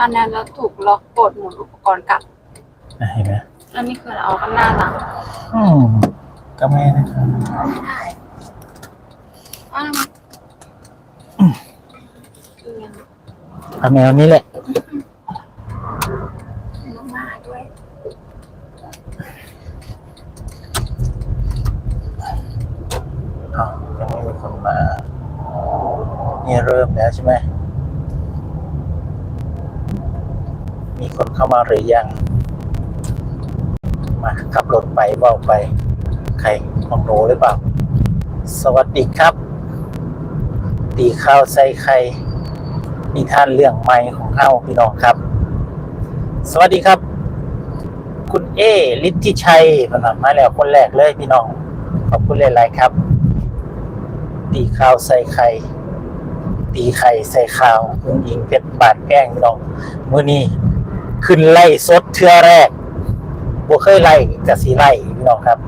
อันนั้นเราถูกล็อกกดหมุนอุปกรณ์กลับ อะเห็นไหมอันนี้คือเราเอากันหน้าหลังอืมก็ไม่นะครับอ้าวคือยังเอาแมวนี้แหละ น้องมาด้วยอ๋อยังไม่มีคนมา นี่เริ่มแล้วใช่ไหม มีคนเข้ามาหรือยัง มาขับรถไปเว่าไป ใครของหนหรือเปล่า สวัสดีครับ ตีข้าวใส่ไข่นิทานเรื่องใหม่ของเฮาพี่น้องครับ สวัสดีครับ คุณเอฤทธิชัยผนมาแล้วคนแรกเลยพี่น้อง ขอบคุณหลายๆครับ ตีข้าวใส่ไข่ตีไข่ใส่ข้าวคุณหญิงเพชรบาดแป้งพี่น้อง มื้อนี้ ขึ้นไล่สดเทือแรกบ่เคยไล่กับสีไล่พี่น้องครับ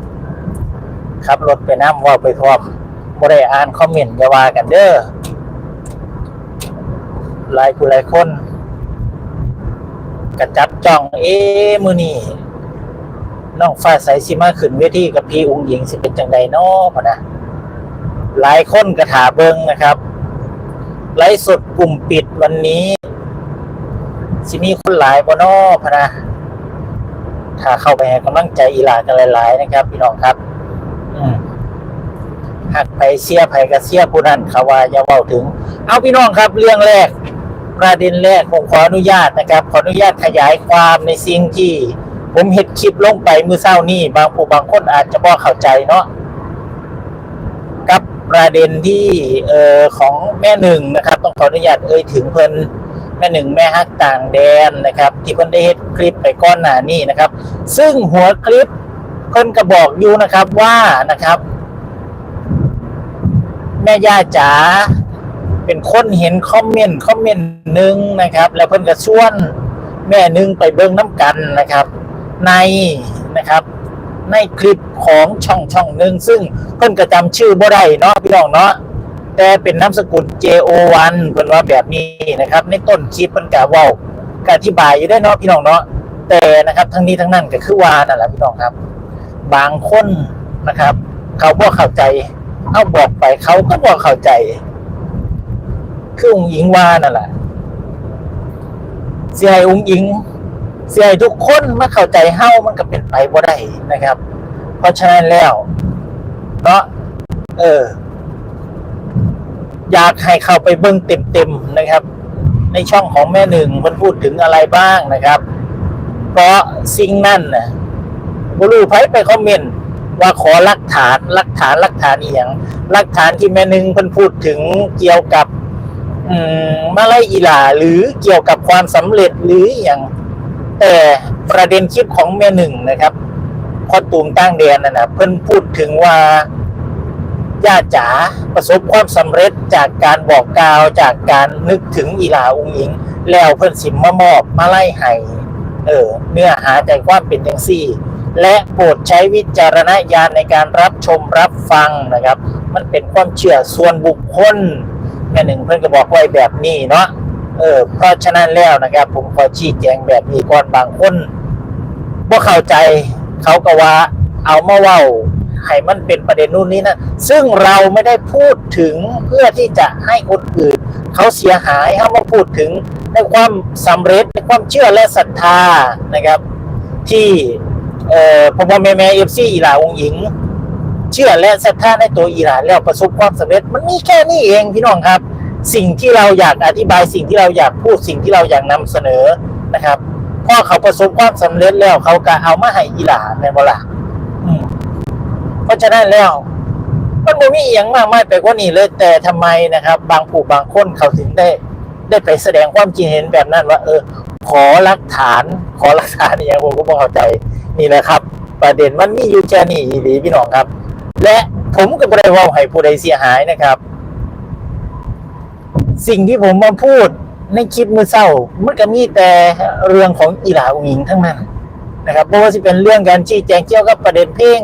ขับรถไปน้ำว่าไปพร้อมบ่ได้อ่านคอมเมนต์อย่าว่ากันเด้อหลายผู้หลายคนกระจับจ้องเอ๊มือนี้น้องฟ้าใสสิมาขึ้นเวทีกับพี่อุ้งหญิงสิเป็นจังใดน้อพะนะหลายคนกระถาเบิงนะครับ ไลฟ์สดกลุ่มปิดวันนี้ สิมีคนหลายบนอพนะถ้าเข้าไปให้กำลังใจอีหลากันหลาย ๆ นะครับ พี่น้องครับหักไปเสียไผกับเสียผู้นั้นเขาว่าอย่าเว้าถึง เอาพี่น้องครับ เรื่องแรก ประเด็นแรกผมขออนุญาตนะครับ ขออนุญาตขยายความในสิ่งที่ ผมเห็นคลิปลงไปมือเศร้านี่บางผู้บางคนอาจจะบ่เข้าใจเนาะกับประเด็นที่เอ่อของแม่หนึ่งนะครับ ต้องขออนุญาตเอ่ยถึงเพิ่น แม่หนึ่งแม่ฮักต่างแดนนะครับ ที่เพิ่นได้เฮ็ดคลิปไปก้อนหน้านี้นะครับ ซึ่งหัวคลิปเพิ่นก็บอกอยู่นะครับว่านะครับ แม่ย่าจ๋าเป็นคนเห็นคอมเมนต์คอมเมนต์หนึ่งนะครับ แล้วเพิ่นก็ชวนแม่หนึ่งไปเบิ่งน้ำกันนะครับ ในนะครับในคลิปของช่องช่องหนึ่งซึ่งเพิ่นก็จำชื่อบ่ได้เนาะพี่น้องเนาะ แต่เป็นนามสกุล JO1 เพิ่นว่าแบบนี้นะครับ ในต้นคลิปเพิ่นก็เว้าก็อธิบายอยู่ได้เนาะพี่น้องเนาะแต่นะครับทั้งนี้ทั้งนั้นก็คือว่านั่นแหละพี่น้องครับ บางคนนะครับ เขาบ่เข้าใจ เอาบอกไปเขาก็บ่เข้าใจ คือองค์หญิงว่านั่นแหละเสียให้องค์หญิง เสียให้ทุกคนมาเข้าใจเฮ้ามันก็เป็นไปบ่ได้นะครับ เพราะฉะนั้นแล้วเนาะเออ อยากให้เข้าไปเบิ่งเต็มๆนะครับ ในช่องของแม่หนึ่งมันพูดถึงอะไรบ้างนะครับ เพราะสิ่งนั้นนะบรูไพไปคอมเมนต์ว่าขอหลักฐานหลักฐานหลักฐานอีหยังหลักฐานที่แม่หนึ่งเพิ่นพูดถึงเกี่ยวกับอืมมาลอีหลาหรือเกี่ยวกับความสำเร็จหรืออย่างแต่ประเด็นคลิปของแม่หนึ่งนะครับพอตูมตั้งแดนนะนะเพิ่นพูดถึงว่า ย่าจ๋าประสบความสำเร็จจากการบอกกล่าวจากการนึกถึงอีหลาองค์หญิง แล้วเพิ่นสิมมามอบมาไล่ให้เออเนื้อหาใจความเป็นจังซี่ และโปรดใช้วิจารณญาณในการรับชมรับฟังนะครับ มันเป็นความเชื่อส่วนบุคคลแม่หนึ่งเพิ่อนก็บอกไว้แบบนี้เนาะเออเพราะฉะนั้นแล้วนะครับ ผมขอชี้แจงแบบนี้ก่อนบางคนบ่เข้าใจเขาก็ว่าเอามาเว้า ให้มันเป็นประเด็นนู่นนี่นะซึ่งเราไม่ได้พูดถึงเพื่อที่จะให้คนอื่น เขาเสียหายเขามาพูดถึงในความสำเร็จในความเชื่อและศรัทธานะครับ ที่เอ่อพ่อพ่อแม่แม่เอฟซีอีหลาองหญิง เชื่อและศรัทธาในตัวอีหลาแล้วประสบความสำเร็จ มันมีแค่นี้เองพี่น้องครับ สิ่งที่เราอยากอธิบายสิ่งที่เราอยากพูดสิ่งที่เราอยากนำเสนอนะครับพอเขาประสบความสำเร็จแล้วเขาก็เอามาให้อีหลาแม่นบ่ล่ะ ราะฉะนั้นแล้ว มันบ่มีอหย่างมากมายไปกว่านี้เลย แต่ทำไมนะครับ บางผู้บางคนเขาถึงได้ ได้ไปแสดงความคิดเห็นแบบนั้นว่า เออ ขอหลักฐาน ขอหลักฐานอย่างผมก็บ่เข้าใจนี่แหละครับ ประเด็นมันมีอยู่แค่นี้อีหลีพี่น้องครับ และผมก็บ่ได้ว่าให้ผู้ใดเสียหายนะครับ สิ่งที่ผมมาพูดในคลิปมือเศร้ามันก็มีแต่เรื่องของอีหลาอุงหญิงทั้งนั้นนะครับไม่ว่าจะเป็นเรื่องการชี้แจงเกี่ยวกับประเด็นเพลง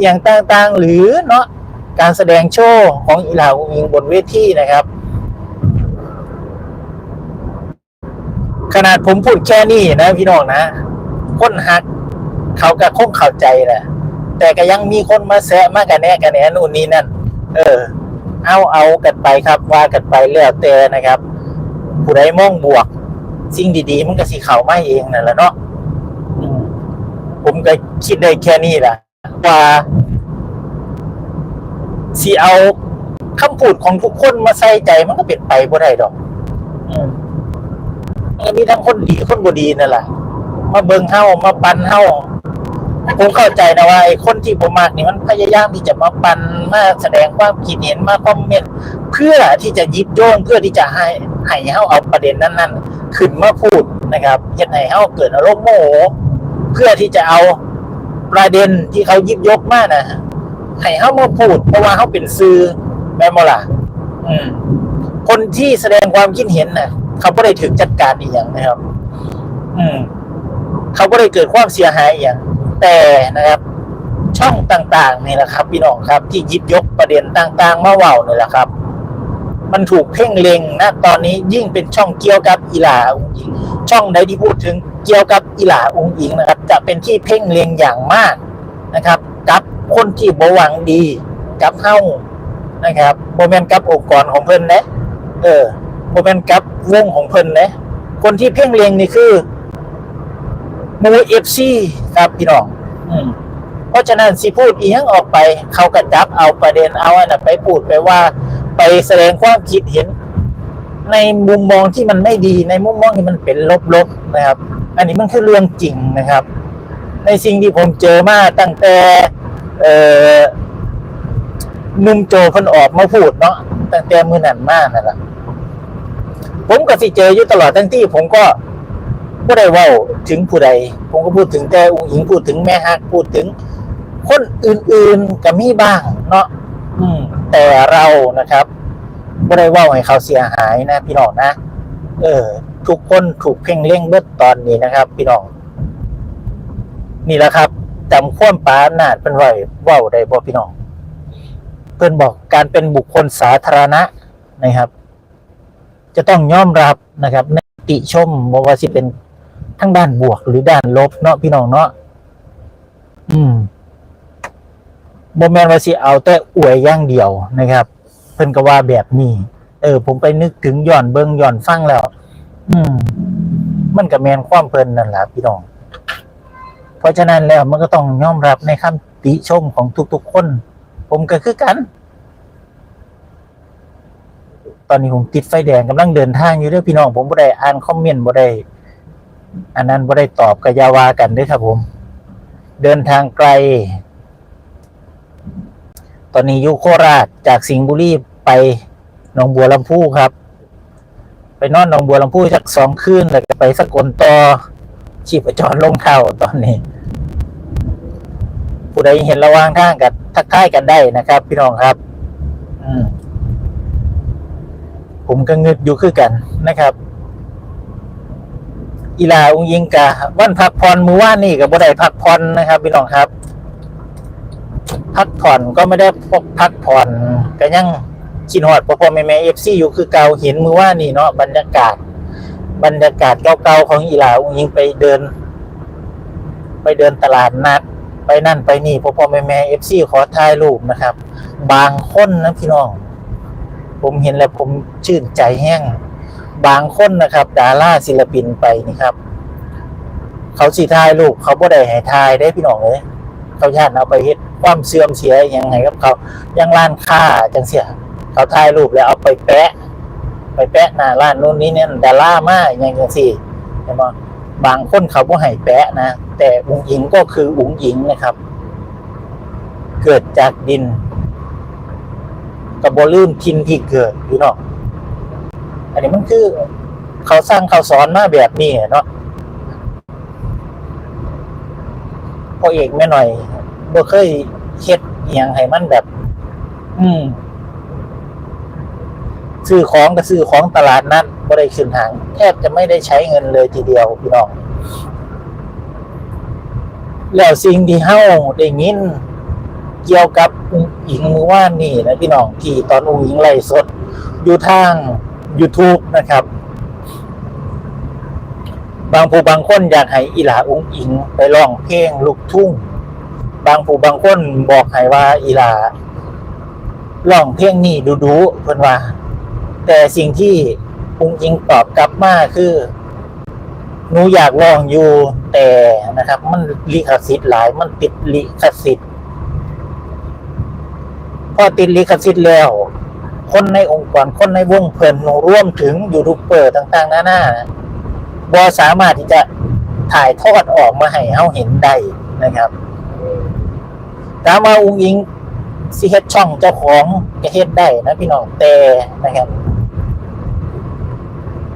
อย่างต่างๆ หรือเนาะการแสดงโชว์ของอีหลาอุงหญิงบนเวทีนะครับ ขนาดผมพูดแค่นี้นะพี่น้องนะ คนหักเขาก็คงเข้าใจแหละแต่ก็ยังมีคนมาแซะมากันแน่กันแน่นู่นนี่นั่น เออ เอาเอากันไปครับว่ากันไปแล้วแต่นะครับ ผู้ใดมองบวก สิ่งดีๆ มันก็สิเข้ามาเองนั่นแหละเนาะผมก็คิดได้แค่นี้แหละ ว่าสิเอาคำพูดของทุกคนมาใส่ใจมันก็เป็นไปบ่ได้ดอกอืมมันมีทั้งคนดีคนบ่ดีนั่นแหละมาเบิงเฮามาปันเฮาผมเข้าใจนะว่าไอ้คนที่ผมมากนี่มันพยายามที่จะมาปันมาแสดงความคิดเห็นมาคอมเมนต์เพื่อที่จะยิบโยงเพื่อที่จะให้ให้เฮาเอาประเด็นนั้น ๆ ขึ้นมาพูดนะครับเฮ็ดให้เฮาเกิดอารมณ์โมโหเพื่อที่จะเอา ประเด็นที่เขายิบยกมากนะให้เฮามาพูด เพราะว่าเฮาเป็นสื่อแม่นบ่ล่ะคนที่แสดงความคิดเห็นน่ะ เขาไม่ได้ถึงจัดการอีกอย่างนะครับ อืม เขาไม่ได้เกิดความเสียหายอย่าง แต่นะครับ ช่องต่างๆนี่แหละครับ พี่น้องครับ ที่ยิบยกประเด็นต่าง ๆ มาเว่านี่แหละครับ มันถูกเพ่งเล็งนะตอนนี้ยิ่งเป็นช่องเกี่ยวกับอีหลาองค์หญิง ช่องใดที่พูดถึงเกี่ยวกับอีหลาองค์หญิงนะครับ จะเป็นที่เพ่งเล็งอย่างมากนะครับ กับคนที่บหวังดีกับเฮ้านะครับโมเมนต์กับองค์กรของเพิ่นนะเออโมเมนต์กับวงของเพิ่นนะคนที่เพ่งเล็งนี่คือมูเอฟซีครับพี่น้องอืมเพราะฉะนั้นสิพูดอีหยังออกไป เขากระจับเอาประเด็นเอาอันนั้นไปพูดไปว่า ไปแสดงความคิดเห็น ในมุมมองที่มันไม่ดี ในมุมมองที่มันเป็นลบๆนะครับ อันนี้มันคือเรื่องจริงนะครับ ในสิ่งที่ผมเจอมาตั้งแต่เออนุ่มโจเพิ่นออกมาพูดเนาะตั้งแต่มือหนันมานั่นแหละผมก็สิเจออยู่ตลอดทั้งที่ผมก็บ่ได้ว้าถึงผู้ใด ผมก็พูดถึงแต่อุ้งอิงพูดถึงแม่ฮักพูดถึง คนอื่นๆก็มีบ้าง เนาะอืม แต่เรานะครับบ่ได้ว้าให้เขาเสียหายนะ พี่น้องนะ เออ ทุกคนถูกเพ่งเล็งเบิดตอนนี้นะครับ พี่น้อง นี่แหละครับจำควมปานาดเป็นไว้เว้าได้บ่พี่น้อง เพื่อนบอกการเป็นบุคคลสาธารณะนะครับ จะต้องยอมรับนะครับในติชมบ่ว่าสิเป็นทั้งด้านบวกหรือด้านลบเนาะพี่น้องเนาะอืม โมแมนว่าสิเอาแต่อวยอย่างเดียวนะครับ เพิ่นก็ว่าแบบนี้ เออ ผมไปนึกถึงย้อนเบิงย้อนฟังแล้ว อืม มันก็แมนความเพิ่นนั่นแหละพี่น้อง เพราะฉะนั้นแล้วมันก็ต้องยอมรับในคำติชมของทุกๆคน ผมก็คือกัน ตอนนี้ผมติดไฟแดงกำลังเดินทางอยู่เด้วยพี่น้อง ผมบ่ได้อ่านคอมเมนต์บ่ได้อันนั้นบ่ได้ตอบกบยาวากันด้วยครับผม เดินทางไกล ตอนนี้อยู่โคราชจากสิงห์บุรีไปหนองบัวลำพูครับ ไปนอนหนองบัวลำพูจากสองคืนแล้วก็ไปสกลต่อชีพจรลงเท่าตอนนี้ ผู้ใดเห็นระว่างทางกับทักทายกันได้นะครับ พี่น้องครับ อืมผมก็เงึดอยู่คือกันนะครับอีลาองยิงกะวันพักผ่อนมือว่านนี่กับบ่ได้พักผ่อนนะครับ พี่น้องครับ พักผ่อนก็ไม่ได้พบพักผ่อนก็ยังชินหอดพอพอแม่แม่เอฟซีอยู่คือเกาเห็นมือว่านนี่เนาะบรรยากาศ บรรยากาศเก่าๆของอีหลาองยิงไปเดิน ไปเดินตลาดนัด ไปนั่นไปนี่พอพอแม่แม่เอฟซีขอถ่ายรูปนะครับ บางคนนะพี่น้อง ผมเห็นแล้วผมชื่นใจแห้ง บางคนนะครับ ดาราศิลปินไปนี่ครับ เขาสีถ่ายรูปเขาบ่ได้ให้ถ่ายได้พี่น้องเลย เขาญาติเอาไปเฮ็ดความเสื่อมเสียยังไงกับเขายังร้านค้าจังเสียเขาถ่ายรูปแล้วเอาไปแปะ ไปแปะหน้าร้านนู้นนี้เนี่ยดารามาอย่างจังสี่ใช่ไหมบางคนเขาก็ให้แปะนะ แต่อุ๋งหญิงก็คืออุ๋งหญิงนะครับ เกิดจากดินกับบลืมทินที่เกิดอยู่เนาะอันนี้มันคือ เขาสร้างเขาสอนมาแบบนี้เนาะ พ่อเอกแม่หน่อยบ่เคยเฮ็ดอหย่างให้มันแบบ อืมซื้อของก็ซื้อของตลาดนัดบ่ได้ขึ้นหาง แทบจะไม่ได้ใช้เงินเลยทีเดียวพี่น้องแล้วสิ่งที่เฮาได้ยินเกี่ยวกับอุ๋งอิงมือว่านนี่นะพี่น้องที่ตอนอุ๋งอิงไล่สด อยู่ทาง YouTube นะครับ บางผู้บางคนอยากให้อีหลาอุ้งอิงไปร้องเพลงลูกทุ่ง บางผู้บางคนบอกให้ว่าอีหลาร้องเพลงนี้ดูดูๆเพิ่นว่า แต่สิ่งที่อุ้งอิงตอบกลับมาคือหนูอยากร้องอยู่แต่นะครับ มันลิขสิทธิ์หลาย มันติดลิขสิทธิ์พอติดลิขสิทธิ์แล้ว คนในองค์กรคนในวงเพิ่นร่วมถึงยูทูบเบอร์ต่างๆนานา บอสามารถที่จะถ่ายทอดออกมาให้เฮาเห็นได้นะครับถามว่าอุ้งอิงสิเฮ็ดช่องเจ้าของก็เฮ็ดได้นะพี่น้องแต่นะครับ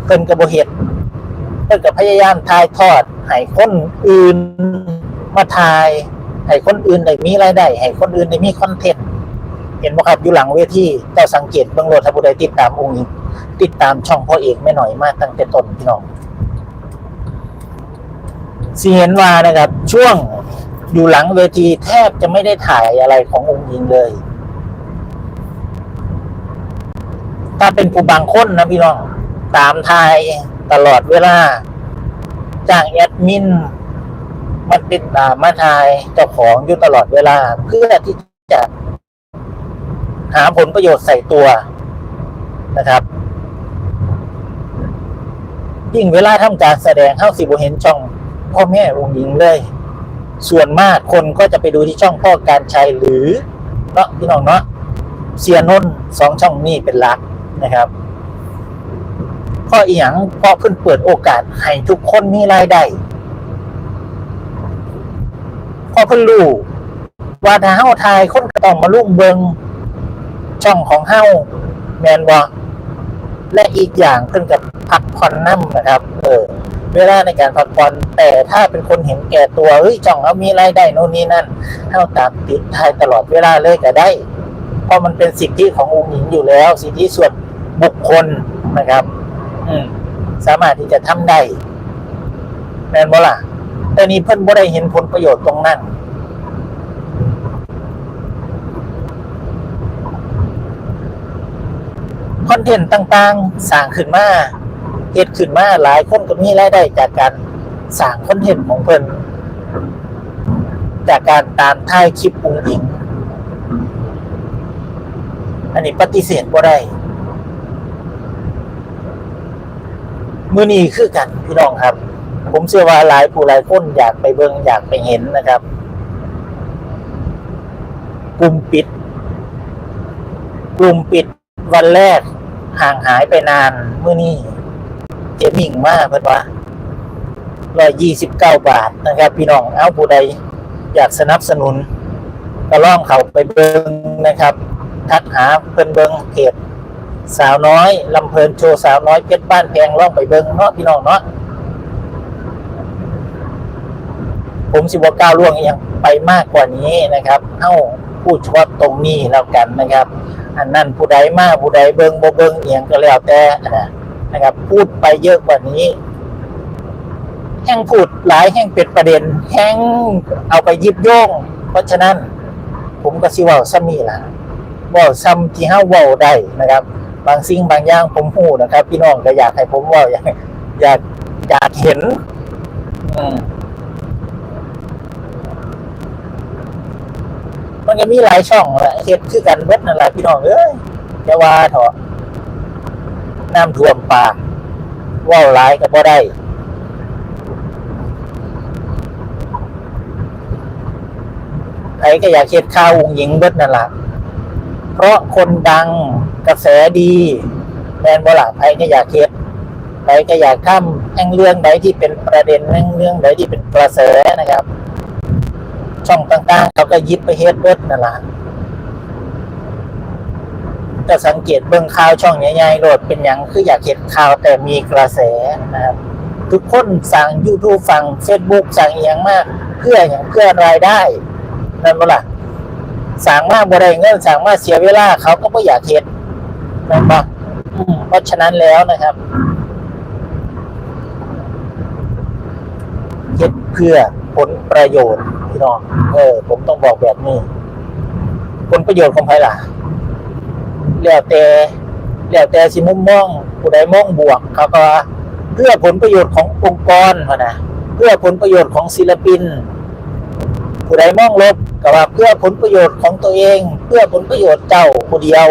เพิ่นก็บ่เฮ็ดเพิ่นก็พยายามถ่ายทอดให้คนอื่นมาถ่ายให้คนอื่นได้มีรายได้ให้คนอื่นได้มีคอนเทนต์เห็นบ่ครับอยู่หลังเวทีเจ้าสังเกตเบื้องโลดถ้าผู้ใดติดตามองค์อิงติดตามช่องพ่อเอกไม่หน่อยมากตั้งแต่ต้นพี่น้อง สิเห็นวานะครับ ช่วงอยู่หลังเวทีแทบจะไม่ได้ถ่ายอะไรขององค์อิงเลย ถ้าเป็นผู้บางคนนะพี่น้อง ตามถ่ายตลอดเวลาจ้างแอดมินมาติดตามมาถ่ายเจ้าของอยู่ตลอดเวลา เพื่อที่จะหาผลประโยชน์ใส่ตัวนะครับยิ่งเวลาทำการแสดงเข้าสิบเห็นช่อง พ่อแม่องค์หญิงเลย ส่วนมากคนก็จะไปดูที่ช่องพ่อการชัยหรือเนาะพี่น้องเนาะเสียนนสองช่องนี้เป็นหลักนะครับพ่ออีหยังพ่อเพิ่นเปิดโอกาสให้ทุกคนมีรายได้พ่อเพิ่นรู้ว่าถ้าเฮาทายคนก็ต้องมาลุ่มเบิงช่องของเฮาแมนวะและอีกอย่างเพิ่นกับพักผ่อนน้ำนะครับ เออ เวลาในการพักผ่อนแต่ถ้าเป็นคนเห็นแก่ตัวเฮ้ยช่องเขามีรายได้โน่นนี่นั่นเฮาตามติดทายตลอดเวลาเลยก็ได้ เพราะมันเป็นสิทธิขององค์หญิงอยู่แล้ว สิทธิส่วนบุคคลนะครับ อืมสามารถที่จะทำได้แมนบ่ล่ะแต่นี้เพิ่นบ่ได้เห็นผลประโยชน์ตรงนั้นคอนเทนต์ต่างๆสร้างขึ้นมา เฮ็ดขึ้นมาหลายคนก็มีรายได้จากการสร้างคอนเทนต์ของเพิ่นจากการตามถ่ายคลิปปุงอิง อันนี้ปฏิเสธบ่ได้มือนี้คือกันพี่น้องครับ ผมเชื่อว่าหลายผู้หลายคนอยากไปเบิงอยากไปเห็นนะครับกลุ่มปิด กลุ่มปิดวันแรกห่างหายไปนานเมื่อนี้ เจมิ่งมากเพื่อนว่าร้อยยี่สิบเก้าบาทนะครับ พี่น้องเอาผู้ใดอยากสนับสนุน ก็ล่องเขาไปเบิงนะครับ ทักหาเพิ่นเบิงเพจสาวน้อยลำเพลินโชว์สาวน้อยเพชรบ้านแพงล่องไปเบิงเนาะพี่น้องเนาะผมสิบวก้าวล่วงเอียงไปมากกว่านี้นะครับ เอ้าพูดเฉพาะตรงนี้แล้วกันนะครับ อันนั้นผู้ใดมาผู้ใดเบิงบ่เบิงเอียงก็แล้วแต่ นะครับ พูดไปเยอะกว่านี้ แห้งพูดหลายแห้งเป็นประเด็น แห้งเอาไปยิบโยง เพราะฉะนั้น ผมก็สิว่าซ้ำนี่ล่ะว่าซ้ำที่เฮาว้าได้นะครับ บางสิ่งบางอย่างผมพูดนะครับ พี่น้องก็อยากให้ผมว่าอยากอยากอยากเห็นมันก็มีหลายช่องแหละเฮ็ดคือกันเบิดนั่นแหละพี่น้องเอ้ยอย่าว่าเถอะ น้ำท่วมปากว้าหลายก็บ่ได้ใครก็อยากเฮ็ดข่าวองหญิงเบิดนั่นล่ะ เพราะคนดังกระแสดีแมนบ่ล่ะใครก็อยากเฮ็ดใครก็อยากทำแห่งเรื่องใดที่เป็นประเด็นแห่งเรื่องใดที่เป็นกระแสนะครับ ช่องต่างๆเขาก็ยิบไปเฮ็ดเบิดนั่นล่ะ ก็สังเกตเบิ่งข่าวช่องใหญ่ๆโหลดเป็นหยังคืออยากเห็นข่าวแต่มีกระแสนะครับ ทุกคนสั่ง YouTube ฟัง Facebook สั่งอหย่างมาก เพื่ออย่างเพื่อรายได้นั่นบ่ล่ะสั่งมากบ่ได้เงินสั่งมากเสียเวลาเขาก็บ่อยากเฮ็ดนั่นบ่อืมเพราะฉะนั้นแล้วนะครับเฮ็ดเพื่อผลประโยชน์พี่น้องเออ ผมต้องบอกแบบนี้ ผลประโยชน์ของใครล่ะ แล้วแต่แล้วแต่สิมุมมองผู้ใดมองบวกเขาก็เพื่อผลประโยชน์ขององค์กรนะเพื่อผลประโยชน์ของศิลปิน ผู้ใดมองลบก็ว่าเพื่อผลประโยชน์ของตัวเอง เพื่อผลประโยชน์เจ้าผู้เดียว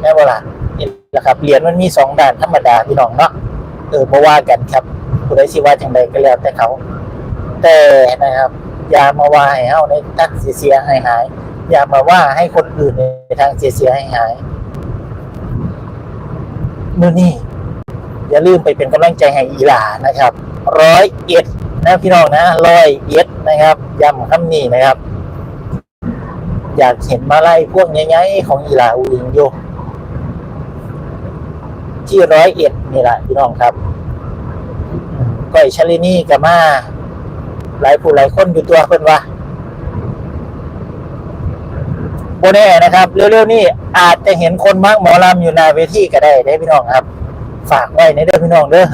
แม่นบ่ล่ะนี่แหละครับเหรียญมันมีสองด้านธรรมดาพี่น้องเนาะเออบ่ว่ากันครับ ผู้ใดสิว่าจังใดก็แล้วแต่เขา แต่นะครับอย่ามาว่าให้เฮาในทางเสียๆหายอย่ามาว่าให้คนอื่นในทางเสียหายๆมื้อ นี้อย่าลืมไปเป็นกำลังใจให้อีหลานะครับร้อยเอ็ดนะพี่น้องนะร้อยเอ็ดนะครับย้ำคำนี้นะครับ อยากเห็นมาไล่พวกใหญ่ๆของอีหลาอูอิงอยู่ที่ร้อยเอ็ดนี่แหละพี่น้องครับก้อยชลินีกับมาหลายผู้หลายคนอยู่ตัวเพิ่นว่า โบแน่นะครับเร็วๆนี้อาจจะเห็นคนมักหมอลำอยู่หน้าเวทีก็ได้ได้พี่น้องครับ ฝากไว้ในเด้อพี่น้องเด้อ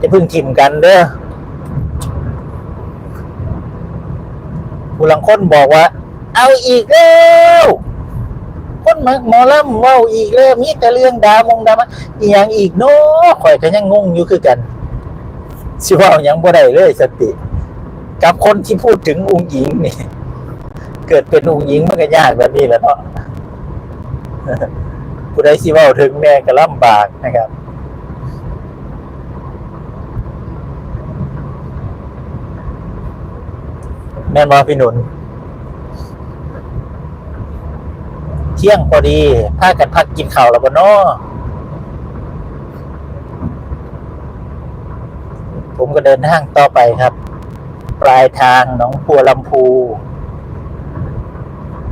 จะพึ่งทิมกันเด้อผู้ลังคนบอกว่า เอาอีกแล้วคนมักหมอลำเว้าอีกแล้วมีแต่เรื่องดามงดามาอีหยังอีกเนาะข่อยก็ยังงงอยู่คือกันสิว่าหยังบ่ได้เลยสติ กับคนที่พูดถึงองค์หญิงนี่ เกิดเป็นองค์หญิงมันก็ยากแบบนี้แหล้วเนาะผู้ใดสิเว้าถึงแม่ก็ลำบากนะครับแม่นบ่พี่หนุน เที่ยงพอดีพากันพักกินข้าวแล้วบ่เนาะผมก็เดินทางต่อไปครับ ปลายทางหนองพัวลำพู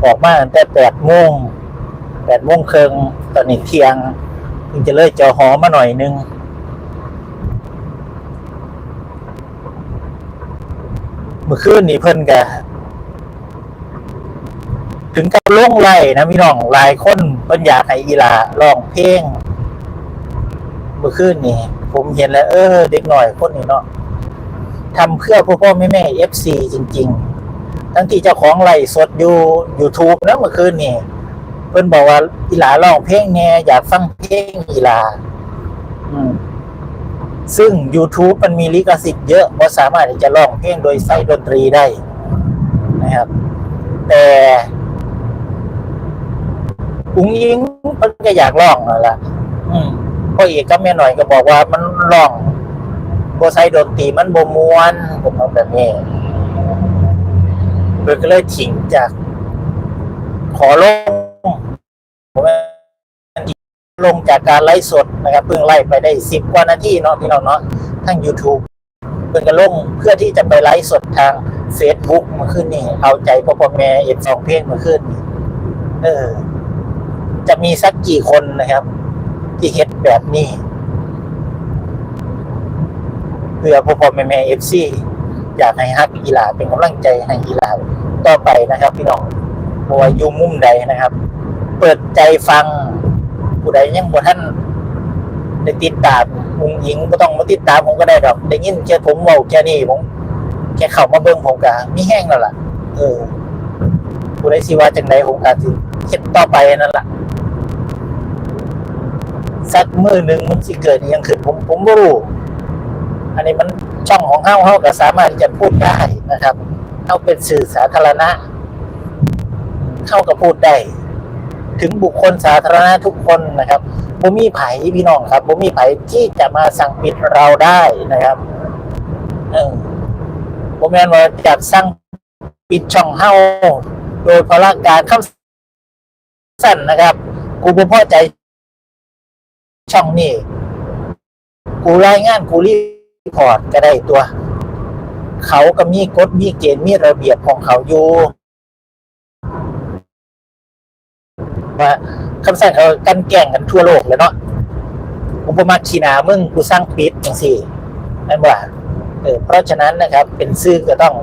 ออกมาตั้งแต่แปดโมงแปดโมงครึ่งตอนนี้เที่ยงเพิ่งจะเลยจอหอมาหน่อยนึงเมื่อคืนนี้เพิ่นกะถึงกับลงไล่นะพี่น้องหลายคนเพิ่นอยากให้อีหลาร้องเพลงเมื่อคืนนี้ผมเห็นแล้ว เออ เด็กหน่อยคนนี้เนาะทำเพื่อพ่อพ่อแม่แม่เอฟซีจริง ๆ ทั้งที่เจ้าของไลฟ์สดอยู่ YouTube นะเมื่อคืนนี่เพิ่นบอกว่าอีหลาร้องเพลงแน่อยากฟังเพลงอีหลาซึ่ง YouTube มันมีลิขสิทธิ์เยอะบ่สามารถที่จะร้องเพลงโดยใช้ดนตรีได้นะครับ แต่อุ้งยิงเพิ่นก็อยากร้องนั่นล่ะอืมพ่อเอกกับแม่หน่อยก็บอกว่ามันร้องบใช้ดนตรีมันบ่มวนผมเอาแบบนี้ เพิ่นก็เลยถิงจาก ขอลงผมว่าลงจากการไลฟ์สดนะครับเพิ่งไล่ไปได้สิบกว่านาทีเนาะพี่น้องเนาะทั้ง YouTube เพิ่งก็ลงเพื่อที่จะไปไลฟ์สดทาง Facebook มื่อคืนนี่ เอาใจพ่อพ่อแม่เอฟสองเพลงมื่อคืนนี่เออ จะมีสักกี่คนนะครับ ที่เฮ็ดแบบนี้ เพื่อพ่อพ่อแม่แม่เอฟซี อยากให้ฮักอีหลาเป็นกำลังใจให้อีหลาต่อไปนะครับ พี่น้องบว่าอยู่มุ่มใดนะครับ เปิดใจฟังผู้ใดยังบ่ท่านได้ติดตามมุงหญิงก็ต้องมาติดตามผมก็ได้ดอก ได้ยินแค่ผมเว้าแค่นี้ผมแค่เข้ามาเบิ่งผมก็มีแห้งแล้วล่ะ เออผู้ใดสิว่าจังไดผมก็สิเฮ็ดต่อไปนั่นล่ะสักมือหนึ่งมันสิเกิดยังขึ้นผมผมบ่รู้อันนี้มัน ช่องของเฮาเฮาก็สามารถที่จะพูดได้นะครับเฮาเป็นสื่อสาธารณะเข้าก็พูดได้ถึงบุคคลสาธารณะทุกคนนะครับบ่มีไผ่พี่น้องครับบ่มีไผ่ที่จะมาสั่งปิดเราได้นะครับเออบ่แม่นว่าจะสั่งปิดช่องเฮาโดยพละการคำสั่นนะครับกูบ่พอใจช่องนี้กูรายงานกูรี พอร์ตก็ได้ตัว เขาก็มีกฎมีเกณฑ์มีระเบียบของเขาอยู่ว่าคำสั่งเขากันแกล้งกันทั่วโลกเลยเนาะกูบ่มาขีนามึงกูสร้างปิดจังสี่นั่นว่าเออเพราะฉะนั้นนะครับ เป็นซื่อก็ต้อง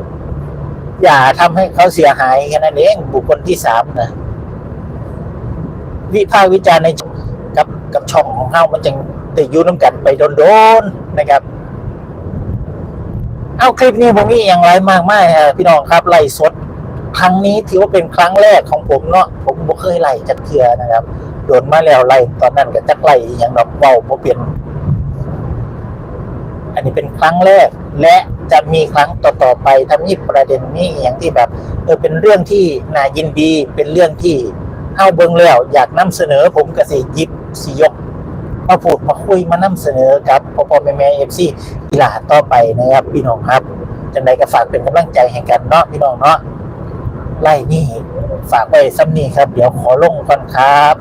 อย่าทำให้เขาเสียหายแค่นั้นเองบุคคลที่สามนะวิพากษ์วิจารณ์ในกับกับช่องของเฮามันจึงได้อยู่น้ำกันไปโดนๆนะครับ เอาคลิปนี้ผมมีอย่างไรมากมายอะพี่น้องครับไล่สดครั้งนี้ถือว่าเป็นครั้งแรกของผมเนาะผมบ่เคยไล่จักเทือนะครับโดนมาแล้วไล่ตอนนั้นก็จักไล่อย่างดอกเว้าบ่เป็นอันนี้เป็นครั้งแรก และจะมีครั้งต่อๆไปถ้ามีประเด็นนี้อย่างที่แบบเออเป็นเรื่องที่น่ายินดีเป็นเรื่องที่เฮาเบิ่งแล้วอยากนำเสนอผมก็สิยิบสิยก มาพูดมาคุยมานำเสนอครับพ่อพ่อแม่แม่เอฟซีกีฬาต่อไปนะครับพี่น้องครับจังใดก็ฝากเป็นกำลังใจให้กันเนาะพี่น้องเนาะไล่นี่ฝากไว้ซ้ำนี่ครับ เดี๋ยวขอลงก่อนครับ